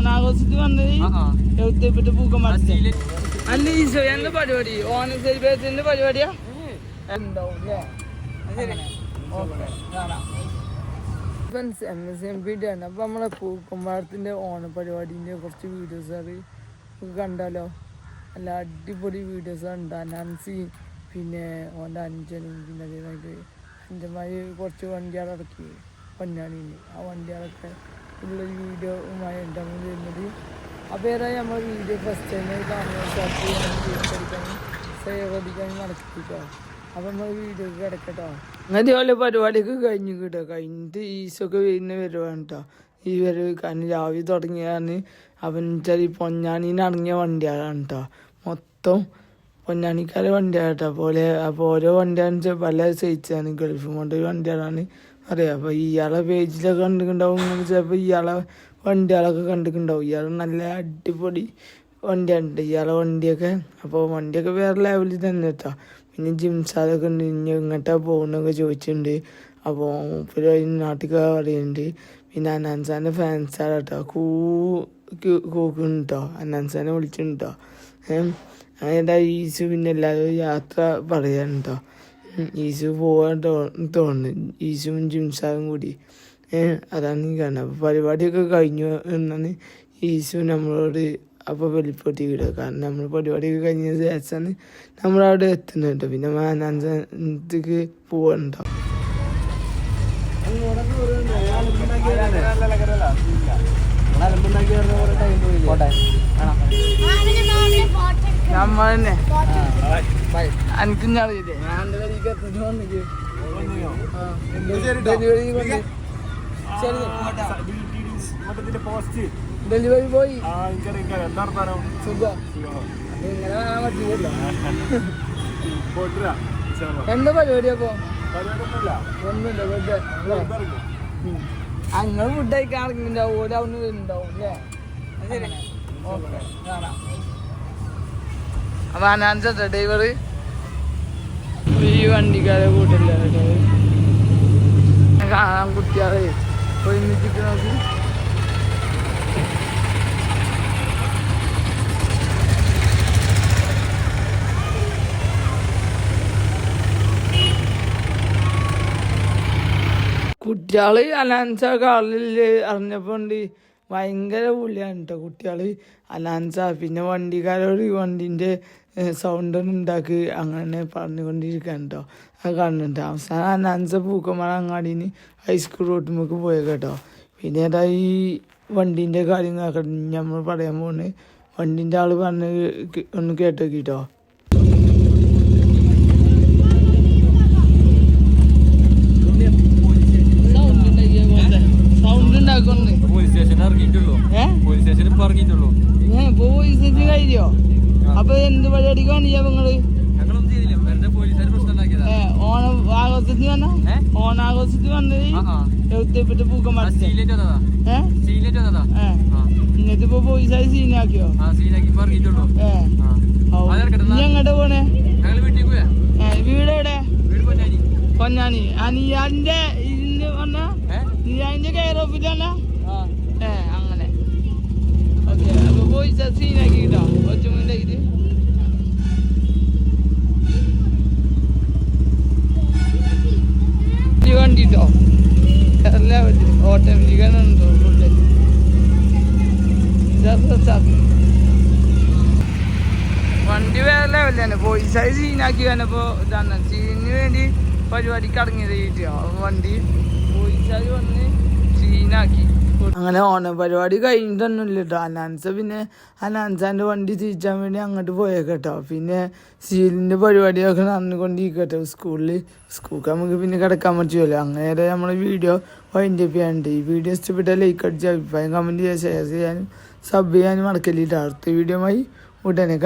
ഓണാഘോഷത്തിന് വന്നത്. എഴുത്തിപ്പെട്ട് പൂക്കം മറിച്ച അല്ല ഈശോ എന്താ പരിപാടി? ഓണ സെലിബ്രേഷന്റെ പരിപാടിയാ ഉണ്ടാവും അല്ലേ friends M S M P ആണ്. അപ്പോൾ നമ്മളെ പൂക്കുമ്പാടത്തിന്റെ ഓണ പരിപാടീന്റെ കുറച്ച് വീഡിയോസ് അത് കണ്ടാലോ? നല്ല അടിപൊളി വീഡിയോസ് ഉണ്ട് അനാൻസി പിന്നെ ഓന്റെ അഞ്ചനും പിന്നെ അതേമാതിരി അഞ്ചന്മാർ കുറച്ച് വണ്ടികൾ ഇറക്കി ആ ആ വണ്ടികളൊക്കെ വീഡിയോവുമായി വീഡിയോയുമായി ഉണ്ടാകും വരുന്നത് അപ്പോൾ ഏതായാലും നമ്മൾ വീഡിയോ ഫസ്റ്റ് ടൈം കാണുന്ന സേവ് അടിക്കാനും നടത്തിട്ടോ അപ്പൊ നമ്മൾ വീഡിയോക്ക് കിടക്കട്ടോ. അങ്ങനെ പോലെ പരിപാടിയൊക്കെ കഴിഞ്ഞ് കിട്ടുക കഴിഞ്ഞിട്ട് ഈസൊക്കെ വരുന്ന വരുവാണ് കേട്ടോ. ഈ വരവ് കാരണം രാവിലെ തുടങ്ങിയാണ് അവൻ ചെറിയ പൊന്നാനിന്ന് ഇറങ്ങിയ വണ്ടിയാണ് കേട്ടോ. മൊത്തം പൊന്നാനിക്കാരെ വണ്ടിയാണ് കേട്ടോ. പോലെ അപ്പോൾ ഓരോ വണ്ടിയാണെന്ന് വെച്ചാൽ പല സഹിച്ചാണ് ഗൾഫ് കൊണ്ടൊരു വണ്ടികളാണ് അറിയാം അപ്പോൾ ഇയാളെ പേജിലൊക്കെ കണ്ടിട്ടുണ്ടാവും ചിലപ്പോൾ ഇയാളെ വണ്ടികളൊക്കെ കണ്ടിട്ടുണ്ടാവും. ഇയാൾ നല്ല അടിപൊളി വണ്ടിയാണ് ഇയാളെ വണ്ടിയൊക്കെ അപ്പോൾ വണ്ടിയൊക്കെ വേറെ ലെവലിൽ തന്നെ എത്താം പിന്നെ ജിംസാദൊക്കെ ഉണ്ട്. ഇനി എങ്ങോട്ടാ പോകുന്നൊക്കെ ചോദിച്ചിട്ടുണ്ട്. അപ്പോൾ മൂപ്പര് നാട്ടിൽ പറയുന്നുണ്ട്. പിന്നെ അനാൻസാന്റെ ഫാൻസാണ് കേട്ടോ കൂ കൂക്കുന്നുണ്ട് കേട്ടോ അനാൻസാനെ വിളിച്ചിട്ടുണ്ട് കേട്ടോ അങ്ങനെ ഈസു പിന്നെ എല്ലാവരും യാത്ര പറയാൻ ഈസു പോകാൻ തോന്നുന്നു. ഈസും ജിംസാറും കൂടി. അതാണ് ഈ കാരണം അപ്പോൾ പരിപാടിയൊക്കെ കഴിഞ്ഞു എന്നാണ് ഈശു നമ്മളോട് അപ്പോൾ വെളിപ്പെടുത്തി വിടുക. കാരണം നമ്മൾ പരിപാടിയൊക്കെ കഴിഞ്ഞ ശേഷമാണ് നമ്മളവിടെ എത്തുന്നത് കേട്ടോ. പിന്നെ മാനാഞ്ചക്ക് പോകണ്ടോ നമ്മൾ തന്നെ എനിക്കും അറിയില്ലേ ഞാൻ എന്റെ തന്നെ വന്നിക്ക് ഡെലിവറി പോയി എന്താ പരിപാടി അപ്പൊ? ഒന്നുമില്ല വെറുതെ അങ്ങനെ ഫുഡ് കഴിക്കാൻ ഇറങ്ങിണ്ടാവും ഓരോ ഉണ്ടാവും അല്ലേ? ഓക്കെ കാണാം. അപ്പൊ അനാൻസ ഡ്രൈവർ ഈ വണ്ടിക്കാരെ കൂട്ടില്ല കേട്ടോ. കാണാൻ കുട്ടികളെ. ഒരുമിച്ചിട്ട് നോക്കി. കുട്ടികൾ അലാൻസ കാളിൽ അറിഞ്ഞപ്പോണ്ട് ഭയങ്കര പുള്ളിയാണ് കേട്ടോ കുട്ടികൾ. അലാൻസ പിന്നെ വണ്ടിക്കാരോട് ഈ വണ്ടിന്റെ സൗണ്ട് ഉണ്ടാക്കി അങ്ങനെ പറഞ്ഞുകൊണ്ടിരിക്കാൻ കേട്ടോ അത് കാണുന്നുണ്ട്. അവസാനം അലാൻസ പൂക്കമാണ് അങ്ങാടിന് ഹൈസ്കൂൾ റോട്ടുമ്മക്ക് പോയ കേട്ടോ. പിന്നെ ഏതാ ഈ വണ്ടീന്റെ കാര്യം നമ്മൾ പറയാൻ പോകുന്നത് വണ്ടീന്റെ ആൾ പറഞ്ഞ് ഒന്ന് കേട്ടോക്കിട്ടോ. ഉണ്ടാക്കുന്നുണ്ട് പോലീസ് സ്റ്റേഷനിൽ ഇറങ്ങിയിട്ടുള്ളൂ. പോലീസ് സ്റ്റേഷനിൽ ഇപ്പൊ ഇറങ്ങിയിട്ടുള്ളൂ. കഴിഞ്ഞോ? അപ്പൊ എന്ത് പരിപാടിക്കാണ് ചെയ്യാ നിങ്ങൾ ഞങ്ങളൊന്നും ചെയ്തില്ല. വെറുതെ പോലീസുകാർ പ്രശ്നം ഉണ്ടാക്കിയതാ. ഏ ഓണം ആഘോഷത്തിന് വന്ന? ഓണാഘോഷത്തിന് വന്നത് എഴുത്തിപ്പെട്ട് പൂക്കം ആ എന്നിട്ടിപ്പോ പോലീസായി സീനാക്കിയോ? ഇപ്പൊ നീ എങ്ങോട്ടാ പോണേ? വീട് എവിടെ? വീട് പൊന്നാനി. ആ ഇതിന്റെ വന്ന? നീ അതിന്റെ കെയർ ഓഫിലാണ് ഏ അങ്ങനെ ഓക്കെ അപ്പൊ പോയി സീനാക്കി കിട്ടോ ഒച്ചുമുണ്ടാക്കിട്ട് വണ്ടിട്ടോ എല്ലാ ഓട്ടോമാറ്റിക്കാണോ ഫുഡ് വണ്ടി വേറെ ലെവലാണ് പോലീസായി സീനാക്കി വന്നപ്പോ ഇതാണ്. സീനിന് വേണ്ടി പരിപാടിക്ക് ചേച്ചിയോ വണ്ടി പോലീസുകാർ വന്ന് സീനാക്കി അങ്ങനെ ഓണപരിപാടി കഴിഞ്ഞിട്ടൊന്നുമില്ല കേട്ടോ അനാൻസ പിന്നെ അനാൻസാന്റെ വണ്ടി തിരിച്ചാൻ വേണ്ടി അങ്ങോട്ട് പോയേക്കട്ടോ പിന്നെ സീലിന്റെ പരിപാടിയൊക്കെ നടന്നുകൊണ്ടിരിക്കട്ടോ സ്കൂളിൽ സ്കൂൾക്ക് നമുക്ക് പിന്നെ കിടക്കാൻ പറ്റുമല്ലോ. അങ്ങനെ നമ്മൾ വീഡിയോ വൈൻഡ് അപ്പ് ചെയ്യാനുണ്ട്. ഈ വീഡിയോ ഇഷ്ടപ്പെട്ട ലൈക്ക് അടിച്ച് അഭിപ്രായം കമന്റ് ചെയ്യുക ഷെയർ ചെയ്യാനും സബ് ചെയ്യാനും മറക്കല്ലിട്ടോ. അടുത്ത വീഡിയോ ആയി ഉടനെ